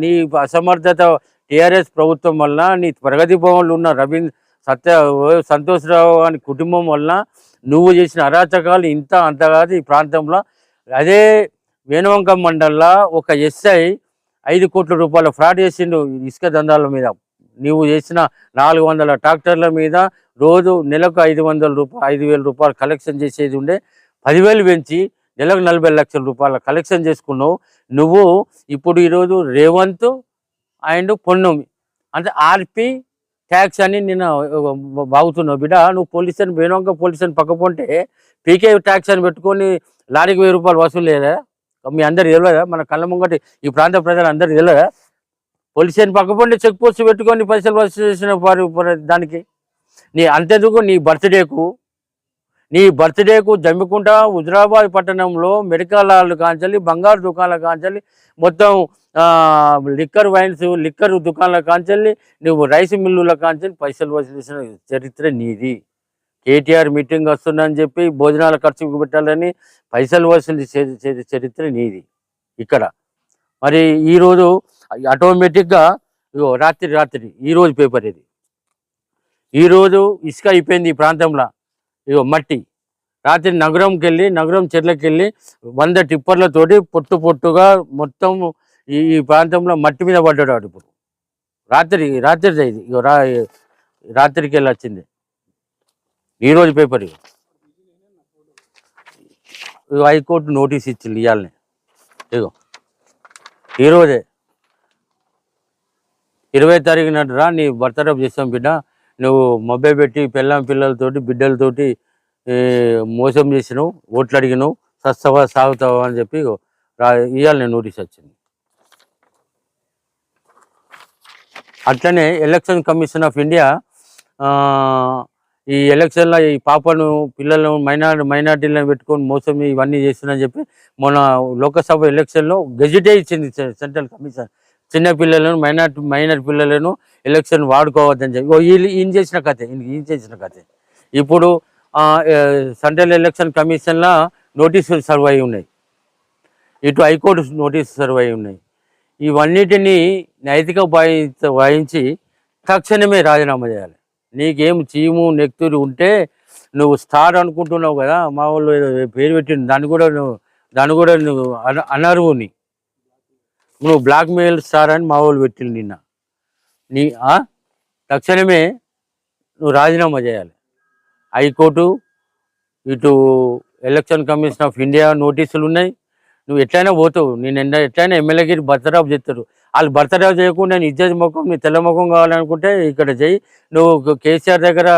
నీ అసమర్థత టిఆర్ఎస్ ప్రభుత్వం వల్ల నీ ప్రగతి భవన్లు ఉన్న రవీంద్ర సత్య సంతోష్రావు అని కుటుంబం వల్ల నువ్వు చేసిన అరాచకాలు ఇంత అంత కాదు ఈ ప్రాంతంలో. అదే వేణువంక మండల్లో ఒక ఎస్ఐ ఐదు కోట్ల రూపాయలు ఫ్రాడ్ చేసిండు ఇసుక దందాల మీద. నువ్వు చేసిన నాలుగు వందల ట్రాక్టర్ల మీద రోజు నెలకు ఐదు వందల రూపాయలు ఐదు వేల రూపాయలు కలెక్షన్ చేసేది ఉండే. పదివేలు పెంచి నెలకు నలభై లక్షల రూపాయల కలెక్షన్ చేసుకున్నావు. నువ్వు ఇప్పుడు ఈరోజు రేవంత్ అండ్ పొన్నమి అంటే ఆర్పి ట్యాక్స్ అని నేను బాగుతున్నావు బిడ్డ. నువ్వు పోలీస్ స్టేషన్ వేణువంక పోలీస్ స్టేషన్ పక్కపోంటే పీకే ట్యాక్స్ అని పెట్టుకొని లారీకి వెయ్యి రూపాయలు వసూలు లేదా మీ అందరు తెలియదా? మన కళ్ళ ముంగటి ఈ ప్రాంత ప్రజలు అందరు తెలియదా? పోలీస్ స్టేషన్ పక్కపోండి చెక్ పోస్ట్ పెట్టుకొని పైసలు వసూలు చేసిన వారి దానికి. నీ అంతెందుకు నీ బర్త్డేకు నీ బర్త్డేకు జమ్మికుంట హుజరాబాద్ పట్టణంలో మెడికల్ హాల్ కాంచాలి బంగారు దుకాణాలు కాంచాలి మొత్తం లిక్కర్ వైన్స్ లిక్కర్ దుకాణాల కాంచాలి నువ్వు రైస్ మిల్లుల కాంచాలి పైసలు వసూలు చరిత్ర నీది. కేటీఆర్ మీటింగ్ వస్తుందని చెప్పి భోజనాల ఖర్చు పెట్టాలని పైసలు వసూలు చేసే చరిత్ర నీది ఇక్కడ. మరి ఈరోజు ఆటోమేటిక్గా ఇగో రాత్రి రాత్రి ఈరోజు పేపర్ ఇది. ఈరోజు ఇసుక అయిపోయింది ఈ ప్రాంతంలో. ఇగో మట్టి. రాత్రి నగరంకి వెళ్ళి నగరం చెట్లకి వెళ్ళి వంద టిప్పర్లతోటి పొట్టు పొట్టుగా మొత్తం ఈ ప్రాంతంలో మట్టి మీద పడ్డాడు వాడు ఇప్పుడు. రాత్రి రాత్రి ఇది ఇగో రా రాత్రికి వెళ్ళి వచ్చింది ఈరోజు పేపర్ ఇగో. ఇగో హైకోర్టు నోటీస్ ఇచ్చింది ఇవాళనే ఇగో. ఈరోజే ఇరవై తారీఖు నాడు రా నీ బర్త్డే చేస్తాం బిడ్డ. నువ్వు మబ్బే పెట్టి పిల్లం పిల్లలతోటి బిడ్డలతోటి మోసం చేసినావు ఓట్లు అడిగినావు సస్తవా సాగుతావా అని చెప్పి రా ఇవాళ నేను నోటీస్ వచ్చింది. అట్లనే ఎలక్షన్ కమిషన్ ఆఫ్ ఇండియా ఈ ఎలక్షన్లో ఈ పాపను పిల్లలను మైనార్ మైనార్టీలను పెట్టుకొని మోసం ఇవన్నీ చేస్తుందని చెప్పి మొన్న లోకసభ ఎలక్షన్లో గెజిటే ఇచ్చింది సెంట్రల్ కమిషన్. చిన్న పిల్లలను మైనార్ మైనర్ పిల్లలను ఎలక్షన్ వాడుకోవద్దని చెప్పి. ఓ వీళ్ళు ఈయన చేసిన కథ ఈయన చేసిన కథ. ఇప్పుడు సెంట్రల్ ఎలక్షన్ కమిషన్లో నోటీసులు సర్వ్ అయి ఉన్నాయి. ఇటు హైకోర్టు నోటీసు సర్వ్ అయి ఉన్నాయి. ఇవన్నిటినీ నైతిక వాయి- వాయించి తక్షణమే రాజీనామా చేయాలి. నీకేం చీము నెక్తురు ఉంటే నువ్వు స్టార్ అనుకుంటున్నావు కదా మా వాళ్ళు పేరు పెట్టిన దాన్ని కూడా నువ్వు దాన్ని కూడా నువ్వు అన అనర్వుని నువ్వు బ్లాక్ మెయిల్ స్టార్ అని మా వాళ్ళు పెట్టిండు నిన్న. నీ తక్షణమే నువ్వు రాజీనామా చేయాలి. హైకోర్టు ఇటు ఎలక్షన్ కమిషన్ ఆఫ్ ఇండియా నోటీసులు ఉన్నాయి. నువ్వు ఎట్లయినా పోతావు. నేను ఎండ ఎట్లయినా ఎమ్మెల్యేకి బర్తరావు చేస్తారు వాళ్ళు బర్తరావు చేయకుండా నేను ఇజ్జత్ ముఖం నీ తెల్ల ముఖం కావాలనుకుంటే ఇక్కడ చేయి. నువ్వు కేసీఆర్ దగ్గర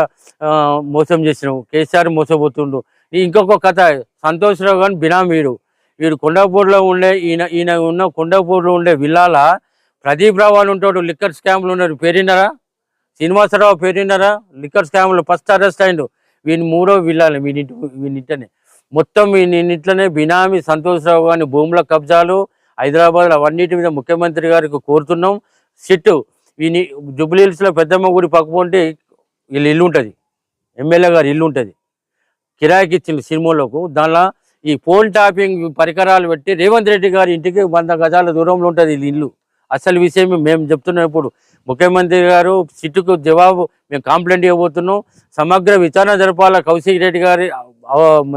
మోసం చేసినావు. కేసీఆర్ మోసపోతుండు. ఇంకొక కథ సంతోష్రావు కానీ బినామీడు వీడు కొండపూర్లో ఉండే ఈయన ఈయన ఉన్న కొండపూర్లో ఉండే విల్లాల ప్రదీప్ రావు అని ఉంటాడు లిక్కర్ స్కామ్లు ఉన్నారు పేరినరా శ్రీనివాసరావు పేరినరా లిక్కర్ స్కామ్లు ఫస్ట్ అరెస్ట్ అయిండు. వీని మూడో విల్లాలి వీనింటి వీనింటనే మొత్తం వీనింట్లోనే బినామీ సంతోష్రావు గాని భూముల కబ్జాలు హైదరాబాద్లో అవన్నిటి మీద ముఖ్యమంత్రి గారికి కోరుతున్నాం. సిట్టు వీని జుబ్లీహిల్స్లో పెద్దమ్మ గుడి పక్కపోంటే వీళ్ళ ఇల్లు ఉంటుంది. ఎమ్మెల్యే గారి ఇల్లు ఉంటుంది. కిరాయికి ఇచ్చింది సినిమాలకు. దానిలో ఈ ఫోన్ టాపింగ్ పరికరాలు పెట్టి రేవంత్ రెడ్డి గారి ఇంటికి వంద గజాల దూరంలో ఉంటుంది ఇది ఇల్లు. అసలు విషయం మేము చెప్తున్నాం ఇప్పుడు. ముఖ్యమంత్రి గారు సిట్టుకు జవాబు మేము కంప్లైంట్ ఇవ్వబోతున్నాం. సమగ్ర విచారణ జరపాల కౌశిక్ రెడ్డి గారి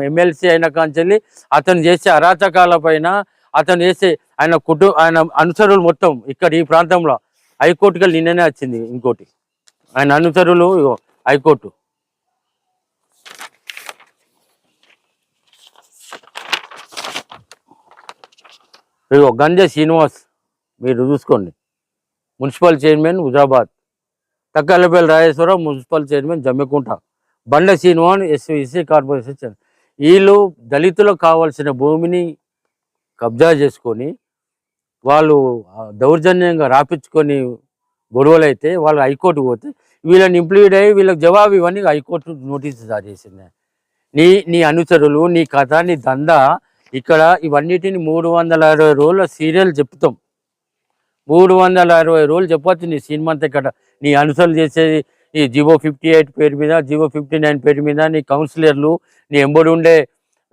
ఎమ్మెల్సీ అయిన కాంచెల్లి అతను చేసే అరాచకాల పైన అతను చేసే ఆయన కుటుంబ ఆయన అనుసరులు మొత్తం ఇక్కడ ఈ ప్రాంతంలో హైకోర్టుకి నిన్ననే వచ్చింది ఇంకోటి. ఆయన అనుసరులు హైకోర్టు. ఇది ఒక గంజ శ్రీనివాస్ మీరు చూసుకోండి. Municipal chairman Huzurabad. Thakkalapalli Rajeshwararao municipal chairman Jammikunta. Banda శ్రీనివాన్ SC corporation chairman. వీళ్ళు దళితులకు కావాల్సిన భూమిని కబ్జా చేసుకొని వాళ్ళు దౌర్జన్యంగా రాపించుకొని గొడవలు అయితే వాళ్ళు హైకోర్టు పోతే వీళ్ళని ఇంప్లీడ్ అయ్యి వీళ్ళకి జవాబు ఇవన్నీ హైకోర్టు నోటీసు జారీ చేసింది. నీ నీ అనుచరులు నీ కథ నీ దందా ఇక్కడ ఇవన్నిటిని మూడు వందల అరవై రోజుల సీరియల్ చెప్తాం. మూడు వందల అరవై రోజులు చెప్పొచ్చు నీ సినిమా అంతా ఇక్కడ. నీ అనుసరులు చేసేది ఈ జివో ఫిఫ్టీ ఎయిట్ పేరు మీద జివో ఫిఫ్టీ నైన్ పేరు మీద నీ కౌన్సిలర్లు నీ ఎంబడి ఉండే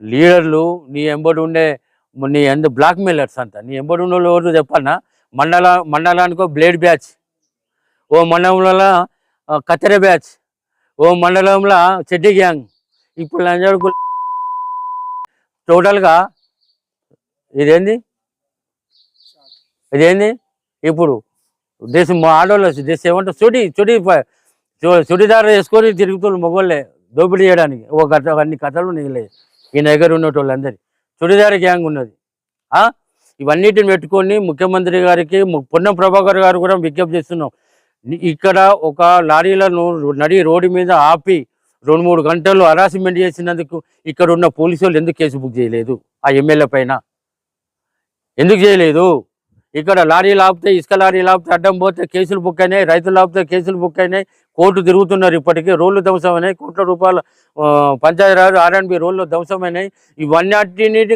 లీడర్లు నీ ఎంబడి ఉండే నీ ఎంత బ్లాక్ మెయిలర్స్ అంతా. నీ ఎంబడి ఉన్న వాళ్ళు ఎవరు చెప్పన్నా మండల మండలానికో బ్లేడ్ బ్యాచ్. ఓ మండలంలో కత్తెర బ్యాచ్. ఓ మండలంలో చెడ్డి గ్యాంగ్. ఇప్పుడు లంజాడుకు టోటల్గా ఇదేంది? ఇదేంది? ఇప్పుడు దేశం మా ఆడవాళ్ళు దేశం ఏమంటారు? చుడి చుడి ప- చు- చుడిదార్ వేసుకొని తిరుగుతున్నారు మొగోళ్ళే దోపిడీ చేయడానికి. ఒక కథ అన్ని కథలు నీళ్ళే ఈ దగ్గర ఉన్నటువంటి అందరి చుడిదార్ గ్యాంగ్ ఉన్నది. ఇవన్నిటిని పెట్టుకొని ముఖ్యమంత్రి గారికి పొన్నం ప్రభాకర్ గారు కూడా విజ్ఞప్తి చేస్తున్నాం. ఇక్కడ ఒక లారీలను నడి రోడ్డు మీద ఆపి రెండు మూడు గంటలు హరాస్మెంట్ చేసినందుకు ఇక్కడ ఉన్న పోలీసు వాళ్ళు ఎందుకు కేసు బుక్ చేయలేదు? ఆ ఎమ్మెల్యే పైన. ఎందుకు చేయలేదు? ఇక్కడ లారీలు ఆపితే ఇసుక లారీలు ఆపితే అడ్డం పోతే కేసులు బుక్ అయినాయి రైతులు ఆపితే కేసులు బుక్ అయినాయి కోర్టు తిరుగుతున్నారు ఇప్పటికీ. రోడ్లు ధ్వంసమైనాయి కోట్ల రూపాయల ఆ, పంచాయతీరాజ్ ఆర్ఎండ్బి రోడ్లు ధ్వంసమైనాయి ఇవన్నీ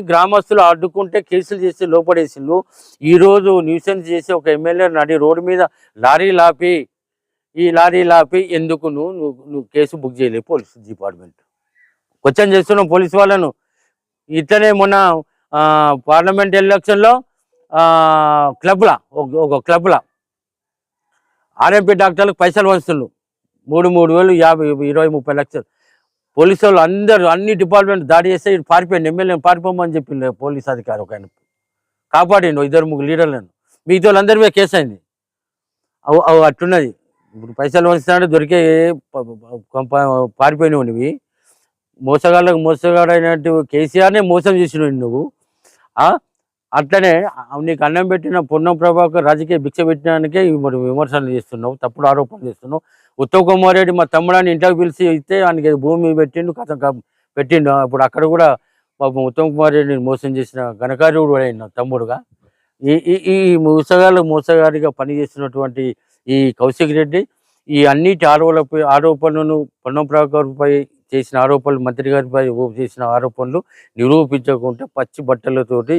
గ్రామస్తులు అడ్డుకుంటే కేసులు చేసి లోపడేసిళ్ళు ఈరోజు న్యూసెన్స్ చేసి ఒక ఎమ్మెల్యే నడి రోడ్డు మీద లారీలు ఆపి ఈ లారీ లాపి ఎందుకు నువ్వు నువ్వు నువ్వు కేసు బుక్ చేయలేవు పోలీస్ డిపార్ట్మెంట్. క్వశ్చన్ చేస్తున్నావు పోలీస్ వాళ్ళను. ఇట్లనే మొన్న పార్లమెంట్ ఎలక్షన్లో క్లబ్లా ఒక- ఒక క్లబ్లా. ఆర్ఎంపీ డాక్టర్లకు పైసలు వస్తున్నావు మూడు మూడు వేలు యాభై ఇరవై ముప్పై లక్షలు. పోలీసు వాళ్ళు అందరూ అన్ని డిపార్ట్మెంట్ దాడి చేస్తే పారిపోయింది ఎమ్మెల్యే పారిపోమని చెప్పిండు పోలీస్ అధికారి ఒక ఆయన. కాపాడిండు ఇద్దరు ముగ్గురు లీడర్లను. మిగతా వాళ్ళందరి మీద కేసు అయింది. అట్టున్నది ఇప్పుడు పైసలు వంచుతాడు దొరికే ప- ప- పారిపోయినవి మోసగాళ్ళకు మోసగాడైనట్టు కేసీఆర్నే మోసం చేసినవి నువ్వు. అట్లనే నీకు అన్నం పెట్టిన పొన్నం ప్రభాకర్ రాజకీయ భిక్ష పెట్టడానికే మరి విమర్శలు చేస్తున్నావు తప్పుడు ఆరోపణలు చేస్తున్నావు. ఉత్తమ్ కుమార్ రెడ్డి మా తమ్ముడాన్ని ఇంట్లోకి పిలిచి ఇస్తే ఆయనకి భూమి పెట్టిండు కథ పెట్టిండు. అప్పుడు అక్కడ కూడా పాపం ఉత్తమ్ కుమార్ రెడ్డిని మోసం చేసిన ఘనకార్యుడు అయిన తమ్ముడుగా. ఈ ఈ ఈ మోసగాళ్ళు మోసగాడిగా పనిచేస్తున్నటువంటి ఈ కౌశిక్ రెడ్డి ఈ అన్నిటి ఆరోపణలపై ఆరోపణలను పొన్నం చేసిన ఆరోపణలు మంత్రి గారిపై చేసిన ఆరోపణలు నిరూపించకుంటే పచ్చి బట్టలతోటి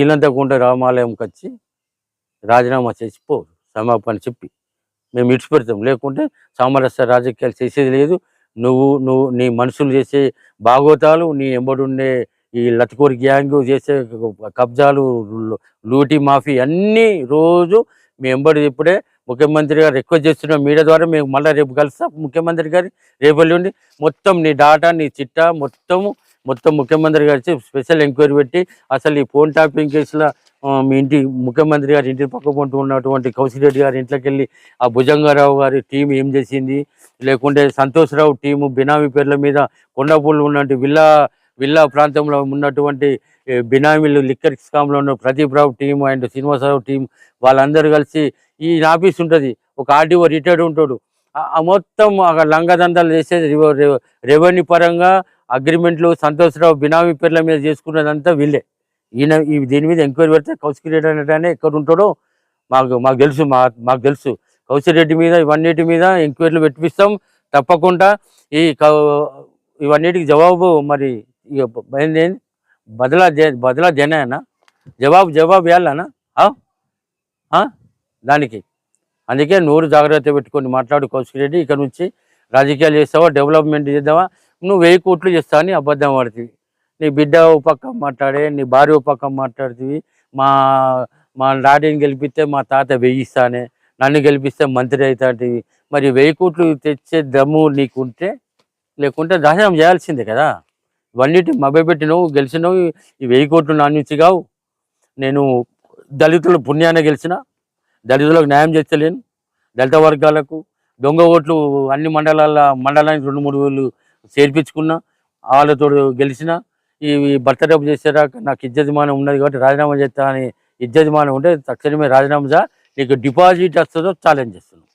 ఇల్లంతకుండా రామాలయంకి వచ్చి రాజీనామా చేసిపోరు పో సమాపణ చెప్పి. మేము ఇడిచిపెడతాం లేకుంటే సామరస్య రాజకీయాలు చేసేది లేదు. నువ్వు నువ్వు నీ మనుషులు చేసే భాగవతాలు నీ ఎంబడుండే ఈ లత్కూర్ గ్యాంగ్ చేసే కబ్జాలు లూటీ మాఫీ అన్నీ రోజు మీ ఎంబడి ఇప్పుడే ముఖ్యమంత్రి గారు రిక్వెస్ట్ చేస్తున్నాం మీడియా ద్వారా మేము మళ్ళీ రేపు కలుస్తాం. ముఖ్యమంత్రి గారి రేపు ఉండి మొత్తం నీ డాటా నీ చిట్టా మొత్తము మొత్తం ముఖ్యమంత్రి గారి స్పెషల్ ఎంక్వైరీ పెట్టి అసలు ఈ ఫోన్ ట్యాపింగ్ కేసులో మీ ఇంటి ముఖ్యమంత్రి గారి ఇంటి పక్క పొంటూ ఉన్నటువంటి కౌశిరెడ్డి గారి ఇంట్లోకి వెళ్ళి ఆ భుజంగారావు గారి టీం ఏం చేసింది? లేకుంటే సంతోష్రావు టీము బినామీ పేర్ల మీద కొండపూలు ఉన్నటువంటి విల్లా విల్లా ప్రాంతంలో ఉన్నటువంటి బినామీలు లిక్కర్ స్కామ్లో ఉన్న Pradeeprao team and Srinivasarao team వాళ్ళందరూ కలిసి ఈ ఆఫీస్ ఉంటుంది. ఒక ఆర్డీఓ రిటైర్డ్ ఉంటాడు. ఆ- మొత్తం అక్కడ లంగదందాలు చేసేది రెవెన్యూ పరంగా అగ్రిమెంట్లు సంతోష్రావు బినామీ పేర్ల మీద చేసుకున్నదంతా వీళ్ళే. ఈయన ఈ దీని మీద ఎంక్వైరీ పెడితే కౌశిక్ అనేటనే అనేటానే ఎక్కడ ఉంటాడో మాకు మాకు తెలుసు మా మాకు తెలుసు. కౌశిక్ రెడ్డి మీద ఇవన్నిటి మీద ఎంక్వైరీలు పెట్టిస్తాం తప్పకుండా. ఈ కౌ- ఇవన్నిటికి జవాబు మరి ఏంది బదలా జ- బదలా దేనా జవాబు జవాబు ఇవ్వాలనా దానికి. అందుకే నూరు జాగ్రత్త పెట్టుకొని మాట్లాడు కౌశిక్ రెడ్డి. ఇక్కడ నుంచి రాజకీయాలు చేస్తావా? డెవలప్మెంట్ చేద్దావా? నువ్వు వెయ్యి కోట్లు చేస్తావు అని అబద్ధం పడుతుంది నీ బిడ్డ ఓ పక్క మాట్లాడే నీ భార్య ఓ పక్క మాట్లాడుతుంది. మా మా డాడీని గెలిపిస్తే మా తాత వెయ్యిస్తానే నన్ను గెలిపిస్తే మంత్రి అవుతాంటివి మరి వెయ్యి కోట్లు తెచ్చే దమ్ము నీకుంటే లేకుంటే దహనం చేయాల్సిందే కదా. ఇవన్నిటి మభ్యపెట్టినవు గెలిచినవు ఈ వెయ్యి కోట్లు నాణ్యత కావు. నేను దళితుల పుణ్యాన్ని గెలిచిన దళితులకు న్యాయం చేస్తలేను. దళిత వర్గాలకు దొంగ ఓట్లు అన్ని మండలాల మండలానికి రెండు మూడు వేలు చేర్పించుకున్నా వాళ్ళతో గెలిచిన ఈ భర్తరేపు చేసేదాకా నాకు ఇజ్జతిమానం ఉన్నది కాబట్టి రాజీనామా చేస్తా అని ఇజ్జతిమానం ఉంటే తక్షణమే రాజీనామా చే నీకు డిపాజిట్ వస్తుందో ఛాలెంజ్ చేస్తున్నావు.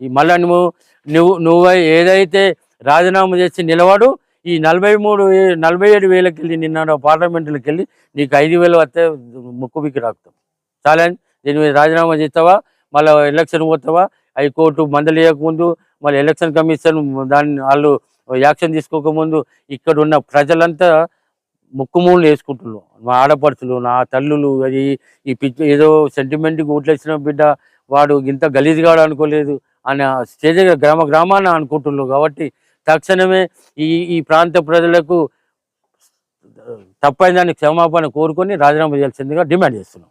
ఈ మళ్ళీ నువ్వు నువ్వు నువ్వు ఏదైతే రాజీనామా చేసి నిలవాడు ఈ నలభై మూడు నలభై ఏడు వేలకి వెళ్ళి నిన్న పార్లమెంటులకు వెళ్ళి నీకు ఐదు వేలు వస్తే ముక్కు బిక్కి రాకుతాం. చాలా దీని మీద రాజీనామా చేస్తావా? మళ్ళీ ఎలక్షన్ పోతావా? హైకోర్టు మందలియకముందు మళ్ళీ ఎలక్షన్ కమిషన్ దాన్ని వాళ్ళు యాక్షన్ తీసుకోకముందు ఇక్కడ ఉన్న ప్రజలంతా ముక్కుమూలు వేసుకుంటున్నారు. మా ఆడపడుచులు నా తల్లులు అది ఈ పిచ్చి ఏదో సెంటిమెంట్కి ఓట్లేసిన బిడ్డ వాడు ఇంత గలీజ్గాడు అనుకోలేదు అని స్టేజ్ గ్రామ గ్రామాన అనుకుంటున్నారు కాబట్టి తక్షణమే ఈ ఈ ప్రాంత ప్రజలకు తప్పైన దానికి క్షమాపణ కోరుకొని రాజీనామా చేయాల్సిందిగా డిమాండ్ చేస్తున్నాం.